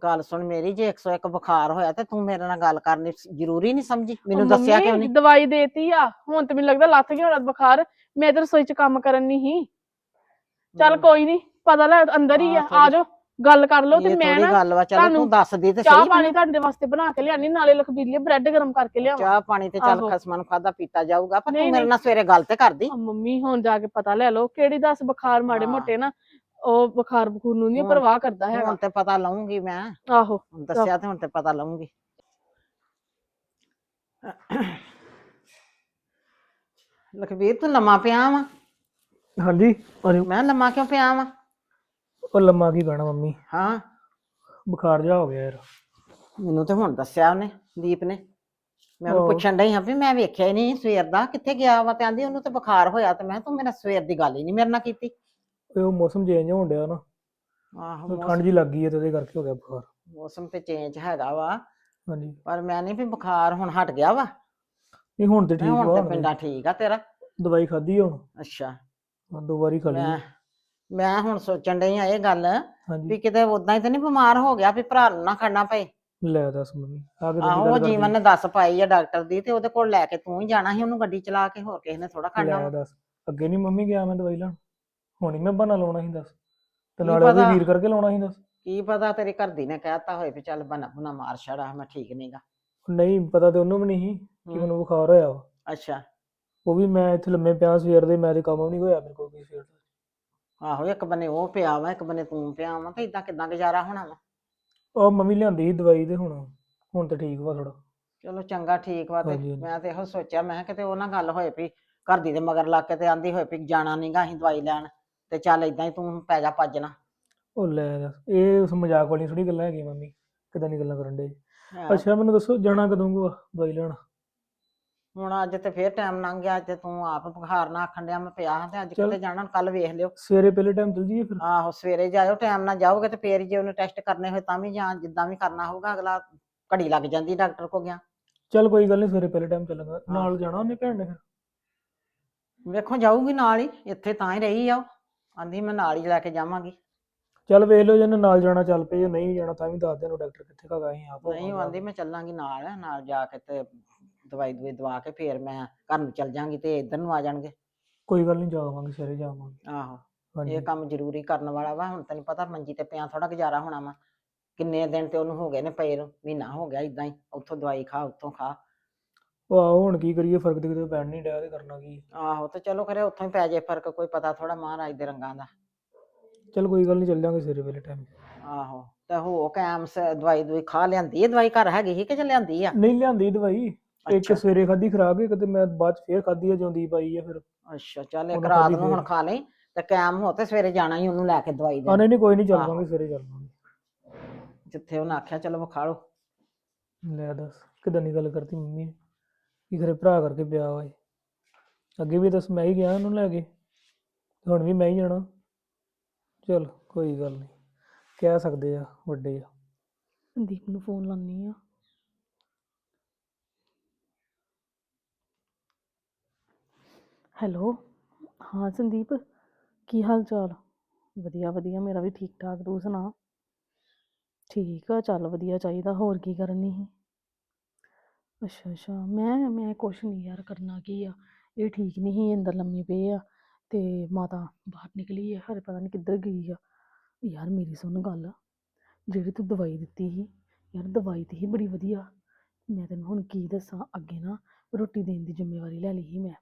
Speaker 4: ਗੱਲ ਸੁਣ ਮੇਰੀ ਜੇ 101 ਬੁਖਾਰ ਹੋਇਆ ਤੇ ਤੂੰ ਮੇਰੇ ਨਾਲ ਗੱਲ ਕਰਨੀ ਸ- ਜ਼ਰੂਰੀ ਨਹੀਂ ਸਮਝੀ? ਮੈਨੂੰ ਦੱਸਿਆ ਕਿਉਂ ਨਹੀਂ
Speaker 3: ਦਵਾਈ ਦੇਤੀ ਆ। ਹੁਣ ਤੇ ਮੈਨੂੰ ਲੱਗਦਾ ਲੱਥ ਗਿਆ ਹੋਣਾ ਬੁਖਾਰ। ਮੈਂ ਤੇ ਰਸੋਈ ਚ ਕੰਮ ਕਰਨ ਨਹੀਂ ਹੀ ਚੱਲ ਕੋਈ ਨਹੀਂ ਪਤਾ ਲੈ ਅੰਦਰ ਹੀ ਆ। ਆ ਜਾਓ। ਗੱਲ ਕਰ ਲਓ ਤੇ ਮੈਂ ਨਾ
Speaker 4: ਗੱਲ ਵਾ ਚਲੋ ਤੂੰ ਦੱਸਦੀ ਤੇ
Speaker 3: ਚਾਹ ਪਾਣੀ। ਤੁਹਾਡੇ ਵਾਸਤੇ ਬਣਾ ਕੇ ਲਿਆਣੀ ਨਾਲੇ ਲਖਬੀਰ ਲਈ ਬ੍ਰੈਡ ਗਰਮ ਕਰਕੇ ਲਿਆਵਾਂ।
Speaker 4: ਚਾਹ ਪਾਣੀ ਤੇ ਚੱਲ। ਖਸਮਾਂ ਨੂੰ ਖਾਦਾ ਪੀਤਾ ਜਾਊਗਾ ਪਰ ਤੂੰ ਮੇਰੇ। ਨਾਲ ਸਵੇਰੇ ਗੱਲ ਤੇ ਕਰਦੀ।
Speaker 3: ਮੰਮੀ ਹੁਣ ਜਾ ਕੇ ਪਤਾ ਲੈ ਲਓ ਕਿਹੜੀ ਦੱਸ ਬੁਖਾਰ ਮਾੜੇ। ਮੋਟੇ ਨਾ ਉਹ ਬੁਖਾਰ ਬਖੂਰ ਨੂੰ ਨਹੀਂ ਪਰਵਾਹ ਕਰਦਾ ਹੈਗਾ।
Speaker 4: ਹੁਣ ਤੇ ਪਤਾ ਲਵਾਂਗੀ ਮੈਂ।
Speaker 3: ਆਹੋ
Speaker 4: ਹੁਣ ਦੱਸਿਆ ਤੇ ਹੁਣ ਤੇ ਪਤਾ ਲਵਾਂਗੀ ਲਖਵੀਰ ਤੂੰ ਲੰਮਾ ਪਿਆ ਵਾ?
Speaker 5: ਹਾਂਜੀ ਅਰੇ
Speaker 4: ਮੈਂ ਲੰਮਾ ਕਿਉਂ ਪਿਆ ਵਾ?
Speaker 5: ਉਹ ਲੰਮਾ ਕੀ ਪੈਣਾ ਮੰਮੀ?
Speaker 4: ਹਾਂ।
Speaker 5: ਬੁਖਾਰ ਜਾ ਹੋ ਗਿਆ ਯਾਰ।
Speaker 4: ਮੈਨੂੰ ਤੇ ਹੁਣ ਦੱਸਿਆ ਉਹਨੇ ਦੀਪ ਨੇ। ਮੈਂ ਉਹਨੂੰ
Speaker 5: ਆਹੋ।
Speaker 4: ਪੁੱਛਣ ਡਈ ਹਾਂ ਵੀ ਮੈਂ ਵੇਖਿਆ ਹੀ ਨਹੀਂ ਸਵੇਰ ਦਾ ਕਿੱਥੇ ਗਿਆ ਵਾ? ਤੇ ਆਂਦੀ ਉਹਨੂੰ ਤੇ ਬੁਖਾਰ ਹੋਇਆ ਤੇ ਮੈਂ ਕਿਹਾ ਤੂੰ ਮੇਰਾ ਸਵੇਰ ਦੀ ਗੱਲ ਹੀ ਨਹੀਂ ਮੇਰੇ ਨਾਲ ਕੀਤੀ।
Speaker 5: ਉਹ ਮੌਸਮ ਚੇਂਜ ਹੋਣ ਡਿਆ ਨਾ।
Speaker 4: ਆਹੋ
Speaker 5: ਉਹ ਠੰਡ
Speaker 4: ਮੌਸਮ
Speaker 5: ਜੀ ਲੱਗ ਗਈ ਹੈ ਤੇ ਉਹਦੇ ਕਰਕੇ ਹੋ ਗਿਆ ਬੁਖਾਰ।
Speaker 4: ਮੌਸਮ ਤੇ ਚੇਂਜ ਹੈਗਾ ਵਾ।
Speaker 5: ਹਾਂਜੀ।
Speaker 4: ਪਰ ਮੈਂ ਨਹੀਂ ਵੀ ਬੁਖਾਰ ਹੁਣ ਹਟ ਗਿਆ ਵਾ।
Speaker 5: ਇਹ ਹੁਣ ਤੇ
Speaker 4: ਮੈਂ
Speaker 5: ਠੀਕ
Speaker 4: ਹੁਣ
Speaker 5: ਵਾ
Speaker 4: ਤੇ
Speaker 5: ਹੁਣ
Speaker 4: ਪਿੰਡਾ ਠੀਕ ਆ ਤੇਰਾ।
Speaker 5: ਦਵਾਈ ਖਾਧੀ ਹੁਣ।
Speaker 4: ਅੱਛਾ।
Speaker 5: ਹਾਂ, ਦੋ ਵਾਰੀ ਖਾ ਲਈ
Speaker 4: ਮੈਂ ਮੈਂ ਹੁਣ ਸੋਚਣ ਡਈ ਆ ਇਹ ਗੱਲ ਵੀ
Speaker 5: ਹਾਂਜੀ
Speaker 4: ਕਿਤੇ ਉਦਾਂ ਹੀ ਤੇ ਨਹੀਂ ਬਿਮਾਰ ਹੋ ਗਿਆ ਵੀ ਭਰਾ ਨੂੰ ਨਾ ਖੜਨਾ ਪਏ।
Speaker 5: ਲੈ ਦੱਸ ਮੰਮੀ ਆ ਕੇ
Speaker 4: ਆਹੋ ਉਹ ਜੀਵਨ ਨੇ ਦੱਸ ਪਾਈ ਆ ਡਾਕਟਰ ਦੀ ਤੇ ਉਹਦੇ ਕੋਲ ਲੈ ਕੇ ਤੂੰ ਹੀ ਜਾਣਾ ਸੀ ਉਹਨੂੰ ਗੱਡੀ ਚਲਾ ਕੇ ਹੋਰ ਕਿਸੇ ਨੇ ਥੋੜਾ ਖੜਨਾ
Speaker 5: ਲੈ
Speaker 4: ਵਾ।
Speaker 5: ਦੱਸ ਅੱਗੇ ਨਹੀਂ ਮੰਮੀ ਗਿਆ ਮੈਂ ਦਵਾਈ ਲੈਣ? ਹੁਣ ਹੀ ਮੈਂ ਬਹਾਨਾ ਲਾਉਣਾ ਸੀ ਦੱਸ। ਤੇ
Speaker 4: ਕੀ
Speaker 5: ਨਾਲੇ ਉਹਦੇ
Speaker 4: ਪਤਾ?
Speaker 5: ਵੀਰ ਕਰਕੇ ਲਾਉਣਾ ਸੀ ਦੱਸ।
Speaker 4: ਕੀ ਪਤਾ ਤੇਰੀ ਘਰ ਦੀ ਨੇ ਕਹਿਤਾ ਹੋਏ ਵੀ ਚੱਲ ਬਣਾ ਬੁਨਾ ਮਾਰ ਛੜਾ ਮੈਂ ਠੀਕ ਨਹੀਂਗਾ
Speaker 5: ਨਹੀਂ ਪਤਾ ਤੇ ਉਹਨੂੰ ਵੀ ਨਹੀਂ ਸੀ ਕਿ ਮੈਨੂੰ ਬੁਖਾਰ ਹੋਇਆ ਵਾ।
Speaker 4: ਅੱਛਾ।
Speaker 5: ਉਹ ਵੀ ਮੈਂ ਇੱਥੇ ਲੰਮੇ ਪਿਆ ਸਵੇਰ ਦੇ ਮੈਂ ਤੇ ਕੰਮ ਵੀ ਨਹੀਂ ਹੋਇਆ ਮੇਰੇ ਕੋਲ ਕੋਈ ਸਵੇਰ ਦਾ।
Speaker 4: ਆਹੋ ਇੱਕ ਬੰਨੇ ਉਹ ਪਿਆ ਵਾ ਇੱਕ ਬੰਨੇ ਤੂੰ ਪਿਆ ਵਾ ਤੇ ਇਦਾਂ ਕਿਦਾਂ ਗੁਜ਼ਾਰਾ ਹੋਣਾ ਵਾ?
Speaker 5: ਉਹ ਮੰਮੀ ਲਿਆਂਦੀ ਸੀ ਦਵਾਈ ਤੇ ਹੁਣ ਹੁਣ ਤਾਂ ਠੀਕ ਵਾ ਥੋੜਾ
Speaker 4: ਚਲੋ ਚੰਗਾ ਠੀਕ ਵਾ ਤੇ
Speaker 5: ਹਾਂਜੀ, ਹਾਂਜੀ।
Speaker 4: ਮੈਂ ਤੇ ਇਹੋ ਸੋਚਿਆ ਮੈਂ ਕਿਹਾ ਕਿਤੇ ਉਹ ਨਾ ਗੱਲ ਹੋਏ ਵੀ ਘਰ ਦੀ ਦੇ ਮਗਰ ਲੱਗ ਕੇ ਤੇ ਆਂਦੀ ਹੋਏ ਵੀ ਜਾਣਾ ਨਹੀਂਗਾ ਅਸੀਂ ਦਵਾਈ ਲੈਣ ਤੇ ਚੱਲ ਇਦਾਂ ਹੀ ਤੂੰ ਪੈ ਜਾ ਭੱਜਣਾ
Speaker 5: ਉਹ ਲੈ ਦੱਸ ਇਹ ਉਸ ਮਜ਼ਾਕ ਵਾਲੀਆਂ ਥੋੜੀ ਗੱਲਾਂ ਹੈਗੀਆਂ ਮੰਮੀ ਕਿਦਾਂ ਦੀ ਗੱਲਾਂ ਕਰਨ ਦੇ ਅੱਛਾ ਮੈਨੂੰ ਦੱਸੋ ਜਾਣਾ ਕਦੋਂ ਕੋ ਦਵਾਈ ਲੈਣ?
Speaker 4: ਹੁਣ ਅੱਜ ਤੇ ਫੇਰ ਟਾਈਮ ਲੰਘ ਗਿਆ ਅੱਜ ਤੇ ਤੂੰ ਆਪ ਬੁਖਾਰ ਨਾ ਆਖਣ ਡਿਆ ਮੈਂ ਪਿਆ ਹਾਂ ਤੇ ਅੱਜ
Speaker 5: ਚੱਲ।
Speaker 4: ਕਿਤੇ ਜਾਣਾ ਕੱਲ ਵੇਖ ਲਿਓ।
Speaker 5: ਸਵੇਰੇ ਪਹਿਲੇ ਟਾਈਮ ਚਲ ਜੀਏ ਫਿਰ।
Speaker 4: ਆਹੋ ਸਵੇਰੇ ਜਾਇਓ ਟਾਈਮ ਨਾਲ ਜਾਓਗੇ ਤੇ ਫੇਰ ਜੇ ਉਹਨੇ ਟੈਸਟ ਕਰਨੇ ਹੋਏ ਤਾਂ ਵੀ ਜਾਂ ਜਿੱਦਾਂ ਵੀ ਕਰਨਾ ਹੋਊਗਾ ਅਗਲਾ ਘੜੀ ਲੱਗ ਜਾਂਦੀ ਡਾਕਟਰ ਕੋ ਗਿਆ।
Speaker 5: ਚੱਲ ਕੋਈ ਗੱਲ ਨਹੀਂ ਸਵੇਰੇ ਪਹਿਲੇ ਟਾਈਮ ਚੱਲਾਂਗਾ। ਨਾਲ ਜਾਣਾ ਉਹਨੇ ਭੈਣ ਨੇ ਫਿਰ?
Speaker 4: ਵੇਖੋ ਜਾਊਗੀ ਨਾਲ ਹੀ ਇੱਥੇ ਤਾਂ ਹੀ ਰਹੀ ਆ ਉਹ। ਆਂਦੀ ਮੈਂ ਨਾਲ ਹੀ ਲੈ ਕੇ ਜਾਵਾਂਗੀ।
Speaker 5: ਚੱਲ ਵੇਖ ਲਓ ਜੇ ਇਹਨੇ ਨਾਲ ਜਾਣਾ ਚੱਲ ਪਏ ਜੇ ਨਹੀਂ ਜਾਣਾ ਤਾਂ ਵੀ ਦੱਸ ਦੇਣਾ ਡਾਕਟਰ ਕਿੱਥੇ ਕਾ ਅਸੀਂ ਆਪ
Speaker 4: ਨਹੀਂ ਉਹ ਆਂਦੀ ਮੈਂ ਚੱਲਾਂਗੀ ਨਾਲ ਨਾਲ ਜਾ ਕੇ ਤੇ ਦਵਾਈ ਦਵਾਈ ਦਵਾ ਕੇ ਫੇਰ ਮੈਂ ਘਰ ਨੂੰ ਚੱਲ ਜਾਾਂਗੀ ਤੇ ਇੱਧਰ ਨੂੰ ਆ ਜਾਣਗੇ।
Speaker 5: ਕੋਈ ਗੱਲ ਨਹੀਂ ਜਾਵਾਂਗੇ ਸਵੇਰੇ ਜਾਵਾਂਗੇ।
Speaker 4: ਆਹੋ ਇਹ ਕੰਮ ਜ਼ਰੂਰੀ ਕਰਨ ਵਾਲਾ ਵਾ ਹੁਣ ਤੈਨੂੰ ਪਤਾ ਮੰਜੀ ਤੇ ਪਿਆ ਥੋੜਾ ਗੁਜ਼ਾਰਾ ਹੋਣਾ ਵਾ। ਕਿੰਨੇ ਦਿਨ ਤੇ ਉਹਨੂੰ ਹੋ ਗਏ ਨੇ ਪਏ ਨੂੰ ਮਹੀਨਾ ਹੋ ਗਿਆ ਇਦਾਂ ਹੀ ਉੱਥੋਂ ਦਵਾਈ ਖਾ ਉੱਥੋਂ ਖਾ।
Speaker 5: ਆਹੋ ਹੁਣ ਕੀ ਕਰੀਏ ਫ਼ਰਕ ਤੇ ਕਿਤੇ ਪੈਣ ਨਹੀਂ ਡਿਆ ਤੇ ਕਰਨਾ ਕੀ
Speaker 4: ਆਹੋ ਤੇ ਚਲੋ ਖਰੇ ਉੱਥੋਂ ਹੀ ਪੈ ਜੇ ਫ਼ਰਕ ਕੋਈ ਪਤਾ ਥੋੜਾ ਮਹਾਰਾਜ ਦੇ ਰੰਗਾਂ ਦਾ।
Speaker 5: ਚੱਲ ਕੋਈ ਗੱਲ ਨਹੀਂ ਚੱਲ ਜਾਾਂਗੇ ਸਵੇਰੇ ਪਹਿਲੇ ਟਾਈਮ
Speaker 4: ਆਹੋ ਤੇ ਹੋ ਕੈਮ ਸ ਦਵਾਈ ਦਵਾਈ ਖਾ ਲਿਆਂਦੀ ਹੈ ਦਵਾਈ ਘਰ ਹੈਗੀ ਸੀ ਕਿ ਚ ਲਿਆਂਦੀ ਆ?
Speaker 5: ਨਹੀਂ ਲਿਆਂਦੀ ਦਵਾਈ। ਇੱਕ
Speaker 4: ਅੱਛਾ।
Speaker 5: ਸਵੇਰੇ ਖਾਦੀ ਖਰਾਕ ਇੱਕ ਤੇ ਮੈਂ ਬਾਅਦ ਚ ਫੇਰ ਖਾਦੀ ਆ ਜੋਂਦੀਪ ਆਈ ਆ ਫਿਰ।
Speaker 4: ਅੱਛਾ ਚੱਲ ਇੱਕ
Speaker 5: ਉਹਨੂੰ
Speaker 4: ਰਾਤ
Speaker 5: ਖਾਧੀ
Speaker 4: ਨੂੰ ਹੁਣ
Speaker 5: ਫੇਰ।
Speaker 4: ਖਾ ਲਈ ਤੇ ਕੈਮ ਹੋ ਤੇ ਸਵੇਰੇ ਜਾਣਾ ਹੀ ਉਹਨੂੰ ਲੈ ਕੇ ਦਵਾਈ
Speaker 5: ਆ
Speaker 4: ਦੇ
Speaker 5: ਨਹੀਂ ਨਹੀਂ ਕੋਈ ਨਹੀਂ ਚੱਲ
Speaker 4: ਆਹੋ।
Speaker 5: ਜਾਵਾਂਗੇ ਸਵੇਰੇ ਚੱਲ ਜਾਵਾਂਗੇ।
Speaker 4: ਜਿੱਥੇ ਉਹਨੇ ਆਖਿਆ ਚਲੋ ਵਿਖਾ ਲਓ
Speaker 5: ਲੈ ਦੱਸ ਕਿਦਾਂ ਦੀ ਗੱਲ ਕਰਤੀ ਮੰਮੀ ਨੇ? ਕੀ ਖਰੇ ਭਰਾ ਕਰਕੇ ਪਿਆ ਵਾ ਇਹ? ਅੱਗੇ ਵੀ ਦੱਸ ਮੈਂ ਹੀ ਗਿਆ ਉਹਨੂੰ ਲੈ ਕੇ। ਤੇ ਹੁਣ ਵੀ ਮੈਂ ਹੀ ਜਾਣਾ। ਚਲ ਕੋਈ ਗੱਲ ਨਹੀਂ ਕਹਿ ਸਕਦੇ ਆ ਵੱਡੇ ਆ।
Speaker 3: ਸੰਦੀਪ ਨੂੰ ਫੋਨ ਲਾਉਣੀ ਆ। ਹੈਲੋ। ਹਾਂ ਸੰਦੀਪ, ਕੀ ਹਾਲ ਚਾਲ ਵਧੀਆ ਵਧੀਆ, ਮੇਰਾ ਵੀ ਠੀਕ ਠਾਕ ਤੂੰ ਸੁਣਾ? ਠੀਕ ਆ, ਚੱਲ ਵਧੀਆ ਚਾਹੀਦਾ, ਹੋਰ ਕੀ ਕਰਨੀ ਸੀ? ਅੱਛਾ ਅੱਛਾ, ਮੈਂ ਮੈਂ ਕੁਛ ਨਹੀਂ ਯਾਰ, ਕਰਨਾ ਕੀ ਆ? ਇਹ ਠੀਕ ਨਹੀਂ ਸੀ, ਅੰਦਰ ਲੰਮੇ ਪਏ ਆ, ਤੇ ਮਾਤਾ ਬਾਹਰ ਨਿਕਲੀ ਆ ਹਰੇ ਪਤਾ ਨਹੀਂ ਕਿੱਧਰ ਗਈ ਆ। ਯਾਰ ਮੇਰੀ ਸੁਣ ਗੱਲ, ਜਿਹੜੀ ਤੂੰ ਦਵਾਈ ਦਿੱਤੀ ਸੀ, ਯਾਰ ਦਵਾਈ ਤੇ ਹੀ ਬੜੀ ਵਧੀਆ। ਮੈਂ ਤੈਨੂੰ ਹੁਣ ਕੀ ਦੱਸਾਂ, ਅੱਗੇ ਨਾ ਰੋਟੀ ਦੇਣ ਦੀ ਜ਼ਿੰਮੇਵਾਰੀ ਲੈ ਲਈ ਸੀ ਮੈਂ।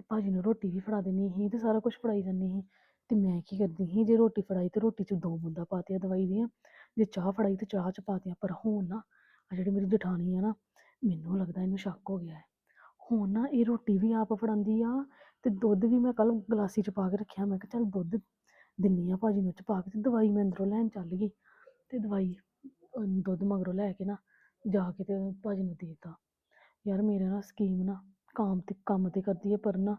Speaker 3: ਤੇ ਭਾਜੀ ਨੂੰ ਰੋਟੀ ਵੀ ਫੜਾ ਦੇਣੀ ਸੀ ਤੇ ਸਾਰਾ ਕੁਝ ਫੜਾਈ ਜਾਂਦੀ ਸੀ। ਤੇ ਮੈਂ ਕੀ ਕਰਦੀ ਸੀ, ਜੇ ਰੋਟੀ ਫੜਾਈ ਤੇ ਰੋਟੀ 'ਚ ਦੋ ਬੂੰਦਾਂ ਪਾਤੀਆਂ ਦਵਾਈ ਦੀਆਂ, ਜੇ ਚਾਹ ਫੜਾਈ ਤੇ ਚਾਹ 'ਚ ਪਾਤੀਆਂ ਪਰ ਹੁਣ ਨਾ ਆ ਜਿਹੜੀ ਮੇਰੀ ਜਠਾਣੀ ਆ ਨਾ, ਮੈਨੂੰ ਲੱਗਦਾ ਇਹਨੂੰ ਸ਼ੱਕ ਹੋ ਗਿਆ ਹੈ। ਹੁਣ ਨਾ ਇਹ ਰੋਟੀ ਵੀ ਆਪ ਫੜਾਉਂਦੀ ਆ ਤੇ ਦੁੱਧ ਵੀ ਮੈਂ ਕੱਲ ਗਲਾਸੀ 'ਚ ਪਾ ਕੇ ਰੱਖਿਆ, ਮੈਂ ਕਿਹਾ ਚੱਲ ਦੁੱਧ ਦਿੰਨੀ ਆ ਭਾਜੀ ਨੂੰ ਚ ਪਾ ਕੇ ਤੇ ਦਵਾਈ ਮੈਂ ਅੰਦਰੋਂ ਲੈਣ ਚੱਲ ਗਈ ਤੇ ਦਵਾਈ, ਅਹ ਦੁੱਧ ਮਗਰੋਂ ਲੈ ਕੇ ਨਾ ਜਾ ਕੇ ਤੇ ਭਾਜੀ ਨੂੰ ਦੇਤਾ। ਯਾਰ ਮੇਰੇ ਨਾਲ ਸਕੀਮ ਨਾ ਕੰਮ ਤੇ ਕੰਮ ਤੇ ਕਰਦੀ ਹੈ ਪਰ ਨਾ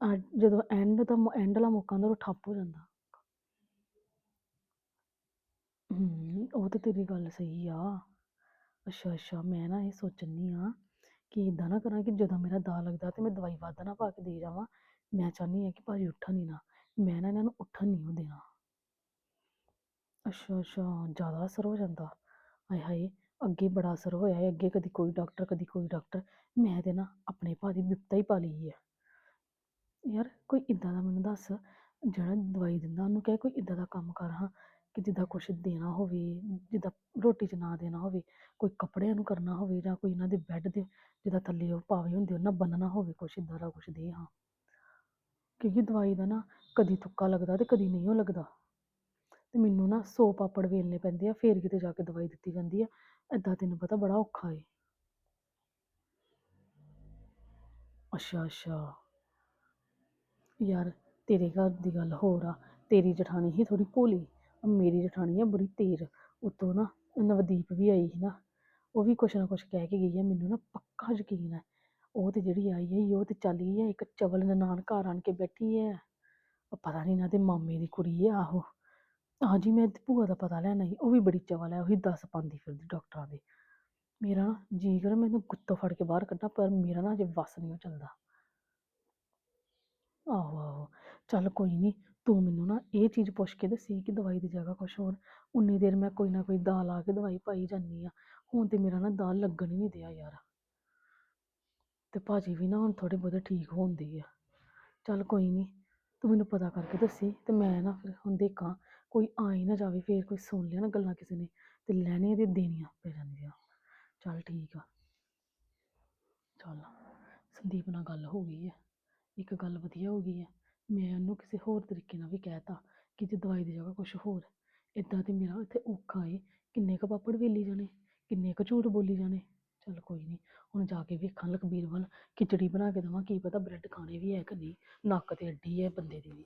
Speaker 3: ਆ ਜਦੋਂ ਐਂਡ ਦਾ ਐਂਡ ਵਾਲਾ ਮੌਕਾ ਆਉਂਦਾ ਉਹ ਠੱਪ ਹੋ ਜਾਂਦਾ। ਹੂੰ, ਉਹ ਤੇ ਤੇਰੀ ਗੱਲ ਸਹੀ ਆ। ਅੱਛਾ ਅੱਛਾ, ਮੈਂ ਨਾ ਇਹ ਸੋਚਣੀ ਆ ਕਿ ਇਦਾਂ ਨਾ ਕਰਾਂ ਕਿ ਜਦੋਂ ਮੇਰਾ ਦਾ ਲੱਗਦਾ ਤੇ ਮੈਂ ਦਵਾਈ ਵੱਧ ਨਾ ਪਾ ਕੇ ਦੇ ਜਾਵਾਂ। ਮੈਂ ਚਾਹੁੰਦੀ ਆ ਕਿ ਭਾਜੀ ਉੱਠਣ ਹੀ ਨਾ। ਮੈਂ ਨਾ ਇਹਨਾਂ ਨੂੰ ਉੱਠਣ ਨਹੀਂ ਦੇਣਾ। ਅੱਛਾ ਅੱਛਾ, ਜ਼ਿਆਦਾ ਅਸਰ ਹੋ ਜਾਂਦਾ। ਹਾਏ ਹਾਏ ਅੱਗੇ ਬੜਾ ਅਸਰ ਹੋਇਆ ਹੈ, ਅੱਗੇ ਕਦੀ ਕੋਈ ਡਾਕਟਰ, ਕਦੀ ਕੋਈ ਡਾਕਟਰ। ਮੈਂ ਤੇ ਨਾ ਆਪਣੇ ਭਾਅ ਦੀ ਬਿਪਤਾ ਹੀ ਪਾ ਲਈ ਹੈ ਯਾਰ ਕੋਈ ਇਦਾਂ ਦਾ ਮੈਨੂੰ ਦੱਸ, ਜਿਹੜਾ ਦਵਾਈ ਦਿੰਦਾ ਉਹਨੂੰ ਕਹੇ ਕੋਈ ਇਦਾਂ ਦਾ ਕੰਮ ਕਰ ਹਾਂ, ਕਿ ਜਿੱਦਾਂ ਕੁਛ ਦੇਣਾ ਹੋਵੇ, ਜਿੱਦਾਂ ਰੋਟੀ 'ਚ ਨਾ ਦੇਣਾ ਹੋਵੇ, ਕੋਈ ਕੱਪੜਿਆਂ ਨੂੰ ਕਰਨਾ ਹੋਵੇ ਜਾਂ ਕੋਈ ਇਹਨਾਂ ਦੇ ਬੈੱਡ ਦੇ, ਜਿੱਦਾਂ ਥੱਲੇ ਉਹ ਪਾਵੇ ਹੁੰਦੇ ਉਹਨਾਂ ਬੰਨਣਾ ਹੋਵੇ ਕੁਛ ਇਦਾਂ ਦਾ ਕੁਛ ਦੇ ਹਾਂ। ਕਿਉਂਕਿ ਦਵਾਈ ਦਾ ਨਾ ਕਦੀ ਤੁੱਕਾ ਲੱਗਦਾ ਤੇ ਕਦੀ ਨਹੀਂ ਉਹ ਲੱਗਦਾ। ਤੇ ਮੈਨੂੰ ਨਾ ਸੌ ਪਾਪੜ ਵੇਲਣੇ ਪੈਂਦੇ ਆ, ਫੇਰ ਕਿਤੇ ਜਾ ਕੇ ਦਵਾਈ ਦਿੱਤੀ ਜਾਂਦੀ ਆ। ਏਦਾਂ ਤੈਨੂੰ ਪਤਾ ਬੜਾ ਔਖਾ ਏ। ਅੱਛਾ ਅੱਛਾ। ਯਾਰ ਤੇਰੇ ਘਰ ਦੀ ਗੱਲ ਹੋਰ ਆ, ਤੇਰੀ ਜਠਾਣੀ ਹੀ ਥੋੜੀ ਭੋਲੀ, ਮੇਰੀ ਜਠਾਣੀ ਆ ਬੜੀ ਤੇਜ਼, ਉੱਤੋਂ ਨਾ ਨਵਦੀਪ ਵੀ ਆਈ ਸੀ ਨਾ, ਉਹ ਵੀ ਕੁਛ ਨਾ ਕੁਛ ਕਹਿ ਕੇ ਗਈ ਹੈ ਮੈਨੂੰ ਨਾ ਪੱਕਾ ਯਕੀਨ ਹੈ ਉਹ ਤੇ ਜਿਹੜੀ ਆਈ ਹੈ ਉਹ ਤੇ ਚੱਲ ਗਈ ਹੈ ਇੱਕ ਚਵਲ ਨਨਾਣ ਘਰ ਆਣ ਕੇ ਬੈਠੀ ਹੈ ਉਹ ਪਤਾ ਨਹੀਂ ਨਾ ਤੇ ਮਾਮੇ ਦੀ ਕੁੜੀ ਹੈ ਆਹੋ। ਹਾਂਜੀ, ਮੈਂ ਤੇ ਭੂਆ ਦਾ ਪਤਾ ਲੈਣਾ ਸੀ, ਉਹ ਵੀ ਬੜੀ ਚਵਲ ਹੈ ਉਹੀ ਦੱਸ ਪਾਉਂਦੀ ਫਿਰਦੀ ਡਾਕਟਰਾਂ ਦੇ। ਮੇਰਾ ਨਾ ਜੀ ਕਰ ਮੈਨੂੰ ਗੁੱਤੋਂ ਫੜ ਕੇ ਬਾਹਰ ਕੱਢਾਂ, ਪਰ ਮੇਰਾ ਨਾ ਅਜੇ ਵੱਸ ਨਹੀਂ ਚੱਲਦਾ। ਆਹੋ ਆਹੋ, ਚੱਲ ਕੋਈ ਨਹੀਂ, ਤੂੰ ਮੈਨੂੰ ਨਾ ਇਹ ਚੀਜ਼ ਪੁੱਛ ਕੇ ਦੱਸੀ ਕਿ ਦਵਾਈ ਦੀ ਜਗ੍ਹਾ ਕੁਛ ਹੋਰ। ਉਨੀ ਦੇਰ ਮੈਂ ਕੋਈ ਨਾ ਕੋਈ ਦਾਲ ਆ ਕੇ ਦਵਾਈ ਪਾਈ ਜਾਂਦੀ ਆ ਹੁਣ ਤੇ ਮੇਰਾ ਨਾ ਦਾਲ ਲੱਗਣ ਹੀ ਨਹੀਂ ਦਿਆ ਯਾਰ। ਤੇ ਭਾਜੀ ਵੀ ਨਾ ਹੁਣ ਥੋੜੇ ਬਹੁਤੇ ਠੀਕ ਹੁੰਦੇ ਆ। ਚੱਲ ਕੋਈ ਨਹੀਂ, ਤੂੰ ਮੈਨੂੰ ਪਤਾ ਕਰਕੇ ਦੱਸੀ ਤੇ ਮੈਂ ਨਾ ਫਿਰ ਹੁਣ ਦੇਖਾਂ ਕੋਈ ਆਈ ਨਾ ਜਾਵੇ, ਫੇਰ ਕੋਈ ਸੁਣ ਲਿਆ ਨਾ ਗੱਲਾਂ ਕਿਸੇ ਨੇ ਤੇ ਲੈਣੇ ਤੇ ਦੇਣੀਆਂ ਪੈ ਜਾਂਦੀਆਂ। ਚੱਲ ਠੀਕ ਆ। ਚੱਲ, ਸੰਦੀਪ ਨਾਲ ਗੱਲ ਹੋ ਗਈ ਹੈ ਇੱਕ ਗੱਲ ਵਧੀਆ ਹੋ ਗਈ ਹੈ ਮੈਂ ਉਹਨੂੰ ਕਿਸੇ ਹੋਰ ਤਰੀਕੇ ਨਾਲ ਵੀ ਕਹਿਤਾ ਕਿ ਜੇ ਦਵਾਈ ਦੀ ਜਗ੍ਹਾ ਕੁਝ ਹੋਰ ਇਦਾਂ ਤੇ ਮੇਰਾ ਇੱਥੇ ਔਖਾ ਏ। ਕਿੰਨੇ ਕੁ ਪਾਪੜ ਵੇਲੀ ਜਾਣੇ, ਕਿੰਨੇ ਕੁ ਝੂਠ ਬੋਲੀ ਜਾਣੇ। ਚੱਲ ਕੋਈ ਨਹੀਂ ਹੁਣ ਜਾ ਕੇ ਵੇਖਾਂ ਲਖਬੀਰ ਵੱਲ, ਖਿਚੜੀ ਬਣਾ ਕੇ ਦੇਵਾਂ, ਕੀ ਪਤਾ ਬ੍ਰੈਡ ਖਾਣੇ ਵੀ ਹੈ ਕਿ ਨਹੀਂ, ਨੱਕ ਤੇ ਅੱਡੀ ਹੈ ਬੰਦੇ ਦੀ ਵੀ।